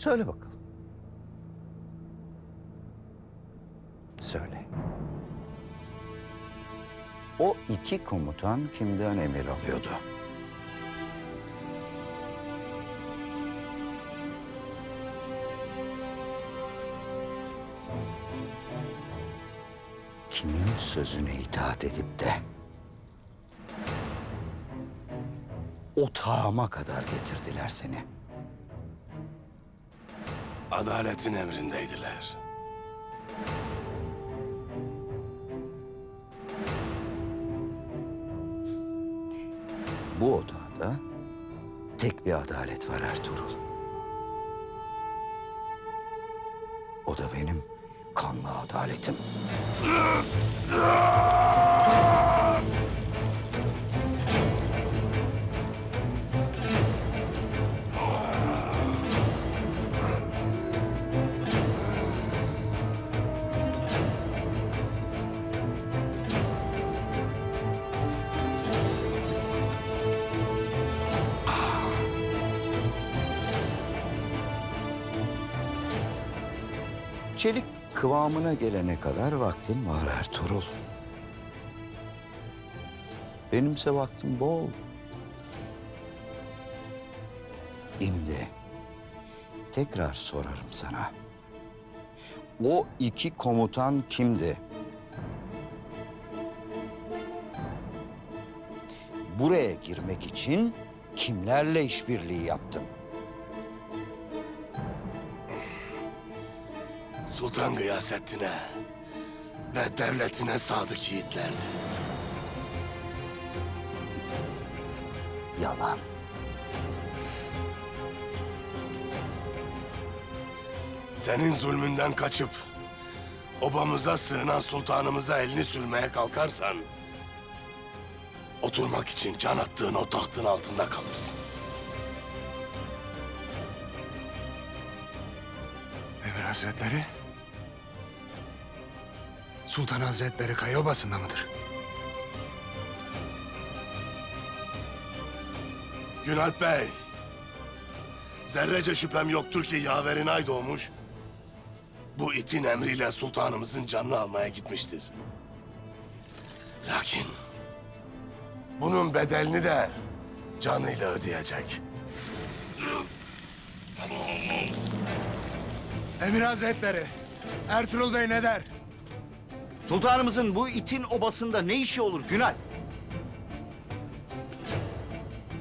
Söyle bakalım. Söyle. O iki komutan kimden emir alıyordu? Kimin sözüne itaat edip de otağıma kadar getirdiler seni? Adaletin emrindeydiler. Bu odada tek bir adalet var Ertuğrul. O da benim kanlı adaletim. Çelik kıvamına gelene kadar vaktin var Ertuğrul. Benimse vaktim bol. Şimdi tekrar sorarım sana. O iki komutan kimdi? Buraya girmek için kimlerle işbirliği yaptın? Sultan Gıyasettin'e ve devletine sadık yiğitlerdi. Yalan. Senin zulmünden kaçıp obamıza sığınan sultanımıza elini sürmeye kalkarsan... ...oturmak için can attığın o tahtın altında kalırsın. Emir Hazretleri? Sultan Hazretleri Kayobası'nda mıdır? Günalp Bey, zerrece şüphem yoktur ki yaverin ay doğmuş... ...bu itin emriyle sultanımızın canını almaya gitmiştir. Lakin bunun bedelini de canıyla ödeyecek. Emir Hazretleri, Ertuğrul Bey ne der? Sultanımızın bu itin obasında ne işi olur Günal?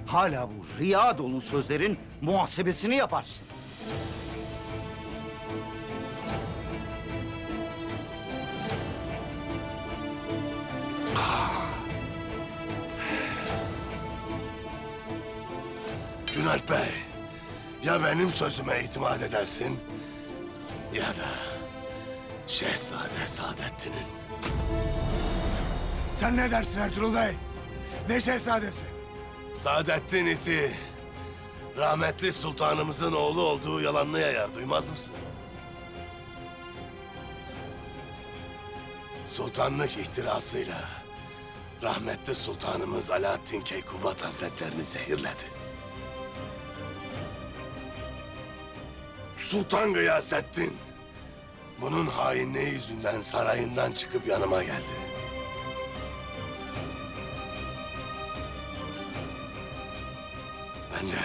Hala bu riya dolu sözlerin muhasebesini yaparsın. Günalp Bey, ya benim sözüme itimat edersin... ...ya da Şehzade Saadettin'in. Sen ne dersin Ertuğrul Bey? Ne şehzadesi? Saadettin iti rahmetli sultanımızın oğlu olduğu yalanını yayar duymaz mısın? Sultanlık ihtirasıyla rahmetli sultanımız Alaaddin Keykubat Hazretlerini zehirledi. Sultan Gıyasettin bunun hainliği yüzünden sarayından çıkıp yanıma geldi. Ben de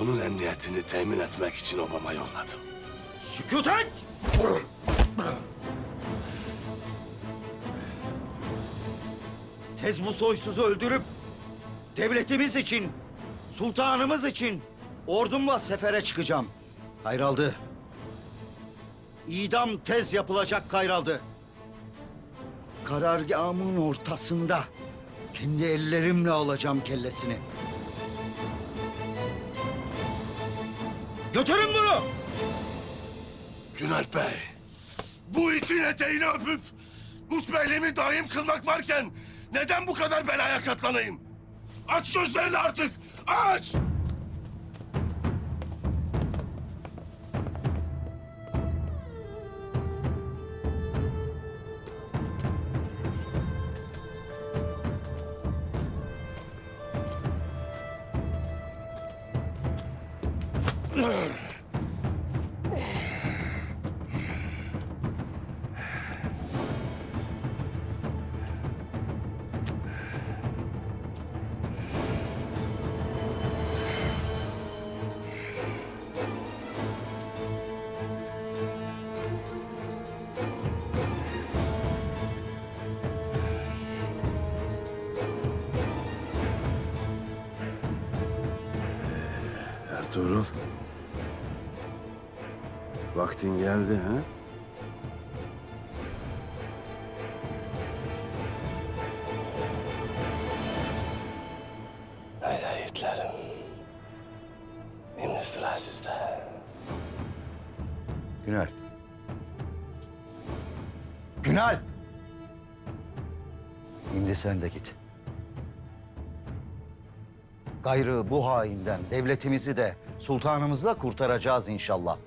onun emniyetini temin etmek için obama yolladım. Sükut et! Tez bu soysuzu öldürüp devletimiz için, sultanımız için ordumla sefere çıkacağım. Kayraldı. İdam tez yapılacak Kayraldı. Karargahımın ortasında kendi ellerimle alacağım kellesini. Götürün bunu! Günalp Bey, bu itin eteğini öpüp Musbeyliğimi daim kılmak varken neden bu kadar belaya katlanayım? Aç gözlerini artık, aç! Ertuğrul. Vaktin geldi ha? Haydi yiğitlerim. Şimdi sıra sizde. Günal. Günal! Şimdi sen de git. Gayrı bu hainden devletimizi de sultanımızı da kurtaracağız inşallah.